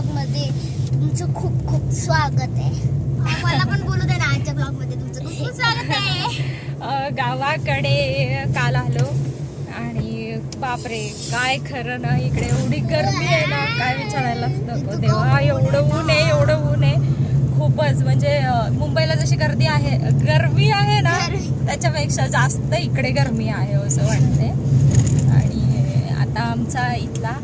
ब्लॉगमध्ये तुमचं खूप खूप स्वागत आहे. मला पण बोलू दे ना आजच्या ब्लॉगमध्ये तुमचं. खूप खूप स्वागत आहे. गावाकडे काल आलो आणि बापरे काय खरं ना इकडे एवढी गर्मी आहे ना काय विचारायलाच नको देवा एवढं ऊन आहे एवढं ऊन आहे. खूपच म्हणजे मुंबईला जशी गर्दी आहे गर्मी आहे ना त्याच्यापेक्षा जास्त इकडे गर्मी आहे असं वाटते आणि आता आमचा इथला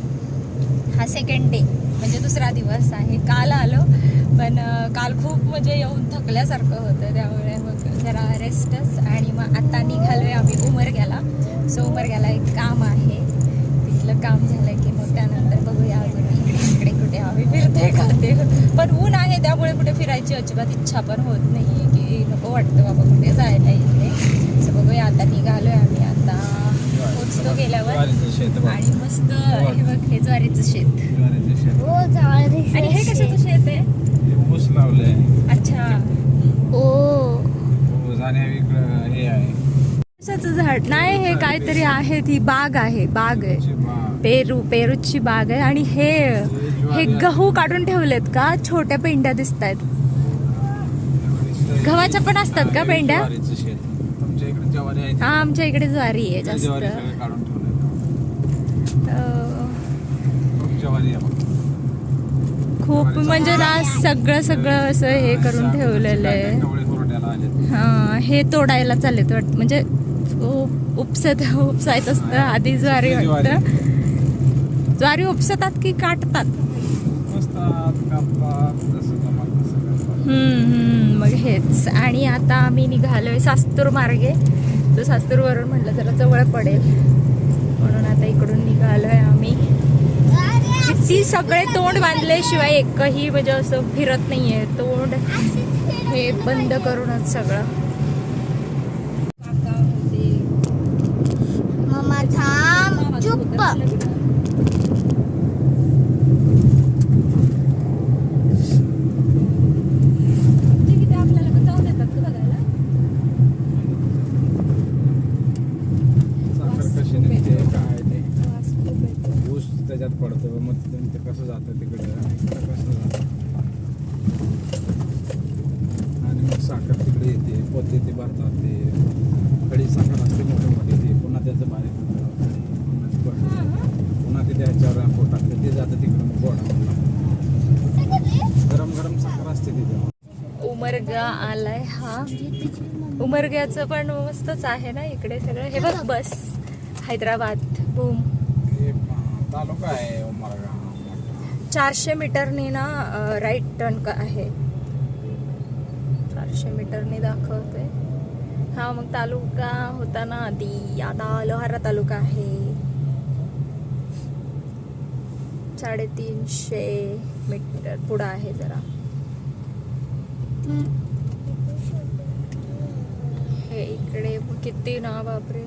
हा सेकंड डे म्हणजे दुसरा दिवस आहे. काल आलो पण काल खूप म्हणजे येऊन थकल्यासारखं होतं. त्यामुळे मग जरा रेस्टच आणि मग आता आहे आम्ही उमरग्याला. सो उमरग्याला एक काम आहे. तिथलं काम झालं की मग त्यानंतर बघूया अजून इकडे इकडे कुठे आम्ही फिरते खाते पण ऊन आहे त्यामुळे कुठे फिरायची अजिबात इच्छा पण होत नाही की नको वाटतं बाबा कुठे जायला इथे सो बघूया आता निघालो आहे आम्ही. आता पोचतो गेल्यावर. ज्वारीचं शेत बघ. आणि मस्त हे बघ. हे ज्वारीचं शेत. ज्वारीचं शेत. हो चालेल आणि हे कशाचं शेत आहे? हे ऊस लावलंय. अच्छा. ओ. ऊस आणि इकडं हे आहे. कशाचं झाड? नाही हे काहीतरी आहे ती बाग आहे बाग आहे. पेरू पेरूची बाग आहे. आणि हे हे गहू काढून ठेवलेत का? छोट्या पेंड्या दिसत आहेत गव्हाच्या पण असतात का पेंड्या? ज्वारीचं शेत. ज्वारी आहे हा आमच्या इकडे ज्वारी आहे जास्त ज्वारी सगळे काढून ठेवले अं, खूप ज्वारी आहे बघ. खूप म्हणजे ना सगळं सगळं असं हे करून ठेवलेलं आहे. हा हे तोडायला चाललेत वाटत म्हणजे उप- उपसत उपसायचं असतं आधी ज्वारी वाटतं. ज्वारी उपसतात की काटतात? मग हेच. आणि आता आम्ही निघालोय सास्तूर मार्गे. तो सास्तूरवरून म्हटलं जरा जवळ पडेल. म्हणून आता इकडून निघालोय आम्ही. किती सगळे तोंड बांधल्याशिवाय एकही म्हणजे असं फिरत नाहीये. तोंड हे बंद करूनच सगळं. मम्मा थांब चुप्प साखर कशी निघते काय ते ऊस त्याच्यात पडतो मग तिथून ते कसं जातं तिकडे आणि इकडं कसं जातं आणि मग साखर तिकडे येते पोते ते भरतात ते कडी साखर असते मोठे मोठे ते पुन्हा त्याचं बारीक होतं पुन्हा ते त्याच्यावर पोटात ते जातं तिकडं गोडा गरम गरम साखर असते तिथे उमरगा आलाय हा. उमरग्याचं पण मस्तच आहे ना इकडे सगळं? हे बघ बस. हैदराबाद. बूम. तालुका आहे उमरगा. चारशे मीटरनी ना राईट टर्न आहे. चारशे मीटरने दाखवते. हा मग तालुका होता ना आधी आता लोहारा तालुका आहे. साडेतीनशे मीटर पुढं आहे जरा. हे इकडे किती ना बापरे.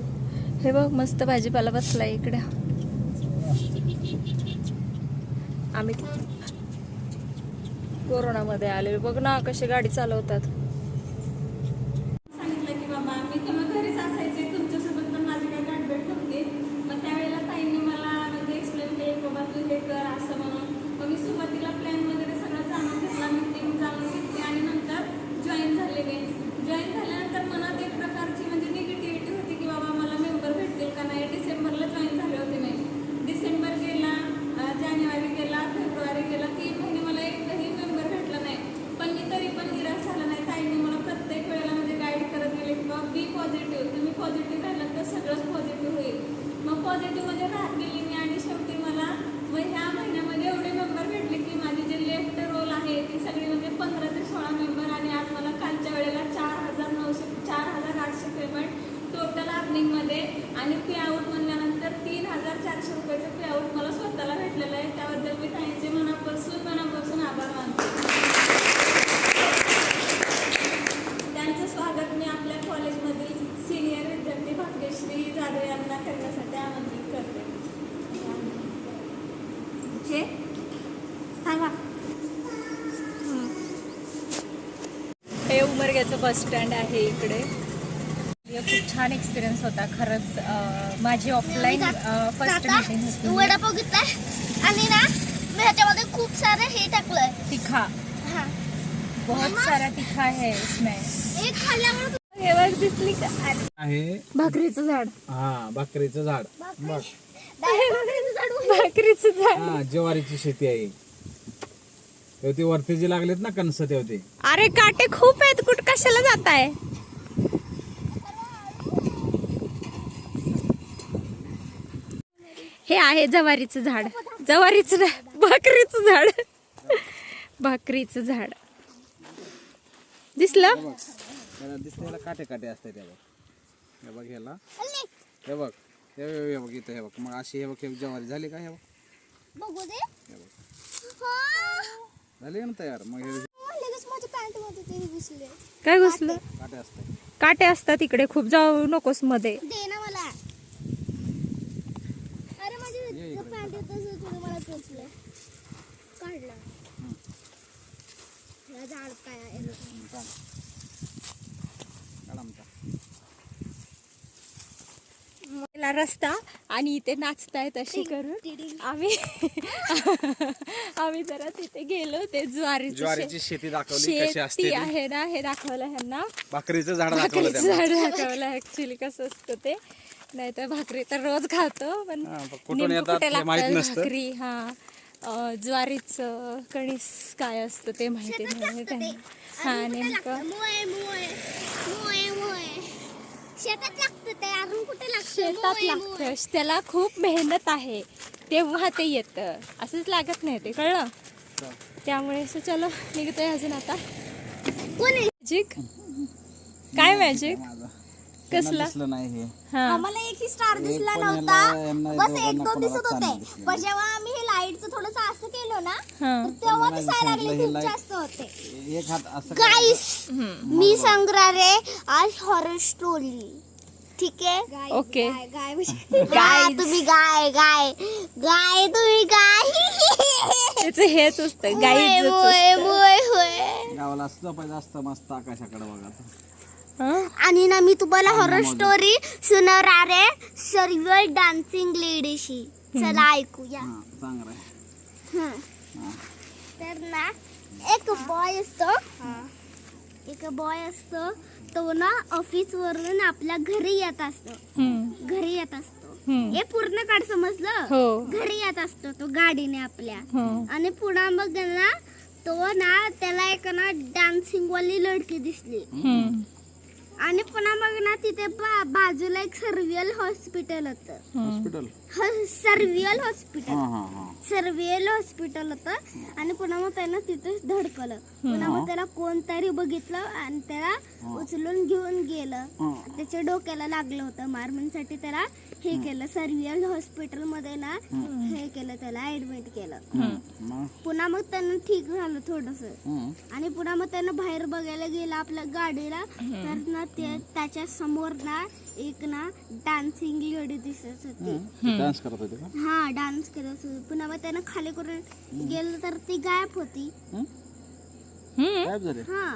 हे बघ मस्त भाजीपाला बसला इकडे. आम्ही कोरोनामध्ये आलेलो. बघ ना कशी गाडी चालवतात सांगितलं की बाबा मी तेव्हा घरीच असायचे तुमच्यासोबत पण माझी काही गाठभेट नव्हती मग त्यावेळेला ताईंनी मला म्हणजे एक्सप्लेन केले की बाबा तू हे कर असं म्हणून मग मी सुरुवातीला प्लॅन वगैरे सगळं जाणून घेतला मीटिंग जाणून घेतली आणि नंतर जॉईन झाले मी जॉईन झाल्यानंतर मनात एक प्रकारची म्हणजे निगेटिव्हिटी होती की बाबा मला मेंबर भेटतील का नाही डिसेंबरला जॉईन झाले होते मी डिसेंबर गेला अं, जानेवारी गेला फेब्रुवारी गेला तीन महिने मला एकही मेंबर भेटला नाही पण मी तरी पण निराश झाला नाही ताईंनी मला प्रत्येक वेळेला म्हणजे गाईड करत गेले की बाबा बी पॉझिटिव्ह तुम्ही पॉझिटिव्ह राहिलात तर सगळंच पॉझिटिव्ह होईल मग पॉझिटिव्हमध्ये राहत गेली मी आणि शेवटी मला मग ह्या महिन्यामध्ये एवढे मेंबर भेटले की माझी जे लेफ्ट रोल आहे ती सगळी म्हणजे पंधरा ते सोळा मेंबर आणि आज मला कालच्या वेळेला चार हजार नऊशे चार हजार आठशे पेमेंट टोटल अर्निंगमध्ये आणि पे आउट म्हणल्यानंतर तीन हजार चारशे रुपयाचं पे आउट मला स्वतःला भेटलेलं आहे. त्याबद्दल मी ताईंचे मनापासून मनापासून आभार मानते. त्यांचं स्वागत मी आपल्या कॉलेजमधील सिनियर विद्यार्थी भाग्यश्री जाधव यांना करण्यासाठी आमंत्रित करते. सांगा हे उमरग्याचं बस स्टँड आहे इकडे. हे खूप छान एक्सपिरियन्स होता. खरंच माझी ऑफलाईन फर्स्ट मीटिंग तू होती. वडापाव घेतलाय आणि ना मी ह्याच्यामध्ये खूप सारं हे टाकलंय. तिखा. हा. बहुत सारा तिखा है इसमें. एक खाल्ल्यामुळे हे दिसली का? आहे. भाकरीचं झाड. हा भाकरीचं झाड. बघ. भाकरीचं झाड हा ज्वारीची शेती आहे. तेव्हा ते वरती जे लागलेत ना कणस तेव्हा ते अरे काटे खूप आहेत. कुठ कशाला जात आहे हे आहे जवारीचं झाड. जवारीचं नाही, भाकरीचं झाड. भाकरीचं झाड. दिसलं? दिसण्याला काटे काटे असतात हे बघ. हे बघ ह्याला. हे बघ. हे हे बघ इथं हे बघ. मग अशी हे बघ हे ज्वारी झाली का हे बघ? हे बघ. हा. झाली ना तयार? मग हे काय घुसलं? काटे असतात. काटे असतात इकडे खूप. जाऊ नकोस मध्ये दे ना मला अरे माझी पॅन्ट मला टोचलं काढलं. ह्या झाड काय. गेला रस्ता आणि इथे नाचतायत अशी करून. आम्ही आम्ही जरा तिथे गेलो ते ज्वारीचं ज्वारीची शेती दाखवली कशी असते. आहे ना हे दाखवलं ह्यांना. भाकरीचं झाड दाखवलं भाकरीचं झाड दाखवलं ऍक्च्युली कसं असतं ते. नाही तर भाकरी तर रोज खातो पण हा, पण कुठून नेमकं येतात कुठे हे माहीत नसतं. भाकरी? हा. अं, ज्वारीचं कणीस काय असतं ते माहिती नाही त्यांना हा नेमकं? मोय मोय मोय मोय शेतात लागतं ते अजून कुठे लागतं? शेतात मोय, मोय. लागतं त्याला खूप मेहनत आहे. तेव्हा ते येतं. असंच लागत नाही ते कळलं? त्यामुळे असं चलो निघतोय अजून आता. कोण आहे? मॅजिक काय मॅजिक माझा? कसला? त्यांना दिसलं नाही हे. हा. आम्हाला एकही स्टार दिसला पण नव्हता. बस दोघांना एक दोन कोणाला दिसत होते. दिसले. पण जेव्हा आम्ही हे लाईटचं थोडस असं केलं ना हा. तेव्हा दिसायला लागले हे खूप light- जास्त होते. एक हात असं गाईस. मी सांगणार आहे आज हॉरर स्टोरी ठीक आहे? ओके. गाय गाय म्हणजे- हा, तुम्ही गाय गाय. गाय तुम्ही गाय. त्याचं हेच असतं. गाईच मोय मोय होय गावाला असं जपायचं असतं मस्त आकाशाकडे बघा आणि ना मी तुम्हाला हॉरर स्टोरी सुनावणार आहे. सर्व डान्सिंग लेडीशी चला ऐकूया. हा हं. तर ना एक बॉय असतो. एक बॉय असतो. तो ना ऑफिस वरून आपल्या घरी येत असतो. हम्म. घरी येत असतो. हम्म. हे पूर्ण काढ समजलं? हो. घरी येत असतो तो गाडीने आपल्या. हो. आणि पुन्हा मग ना तो ना त्याला एक ना डान्सिंग वाली लडकी दिसली. हम्म. आणि पुन्हा मग ना तिथे बा- बाजूला एक सर्वियल हॉस्पिटल होतं. हॉस्पिटल? सर्वियल हॉस्पिटल. हा हा हा. सर्वियल हॉस्पिटल होतं. आणि पुन्हा मग त्यानं तिथेच धडकलं पुन्हा मग त्याला कोणतरी बघितलं आणि त्याला उचलून घेऊन गेलं. हा. त्याच्या डोक्याला लागलं होतं. मारमनसाठी त्याला हे केलं सर्वियल हॉस्पिटलमध्ये ना हे केलं त्याला ऍडमिट केलं. पुन्हा मग त्यानं ठीक झालं थोडस. आणि पुन्हा मग त्यानं बाहेर बघायला गेलं आपल्या गाडीला. तर ना ते त्याच्यासमोर ना एक ना डान्सिंग लेडी दिसत होती. ते डान्स करत होते हा डान्स करत होती. पुन्हा मग त्यानं खाली करून गेलं तर ती गायब होती. गायब झाले हा.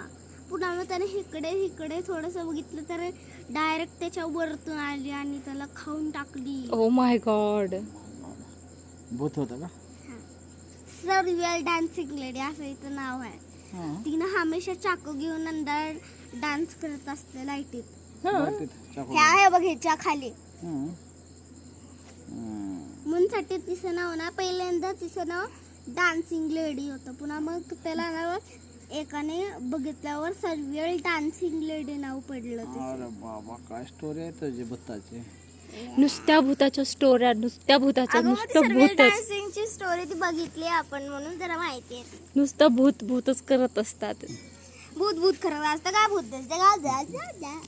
पुन्हा मग त्याने इकडे इकडे थोडस बघितलं तर डायरेक्ट त्याच्या वरतून आली आणि त्याला खाऊन टाकली. ओ माय गॉड भूत होतं का? सर्वियल डान्सिंग लेडी असं इथं नाव आहे. हा. तिनं हमेशा चाकू घेऊन अंदर डान्स करत असते लाईटीत. चाकू. ह्या आहे बघ ह्याच्या खाली. म्हणून साठी तिचं नाव ना पहिल्यांदा तिचं नाव डान्सिंग लेडी होतं. पुन्हा मग त्याला नाव एकाने बघितल्यावर सर्वियल डान्सिंग लेडी नाव पडलं ते. अरे बाबा काय स्टोरी आहे तुझी भूताची? नुसत्या भूताच्या स्टोऱ्या नुसत्या भूताच्या अगं नुसतं भूतच. डान्सिंगची स्टोरी ती बघितली आपण म्हणून जरा माहिती आहे. नुसतं भूत भूतच करत असतात. भूत भूत खरं असतं का? भूत दिसतं का? जा, जा, जा.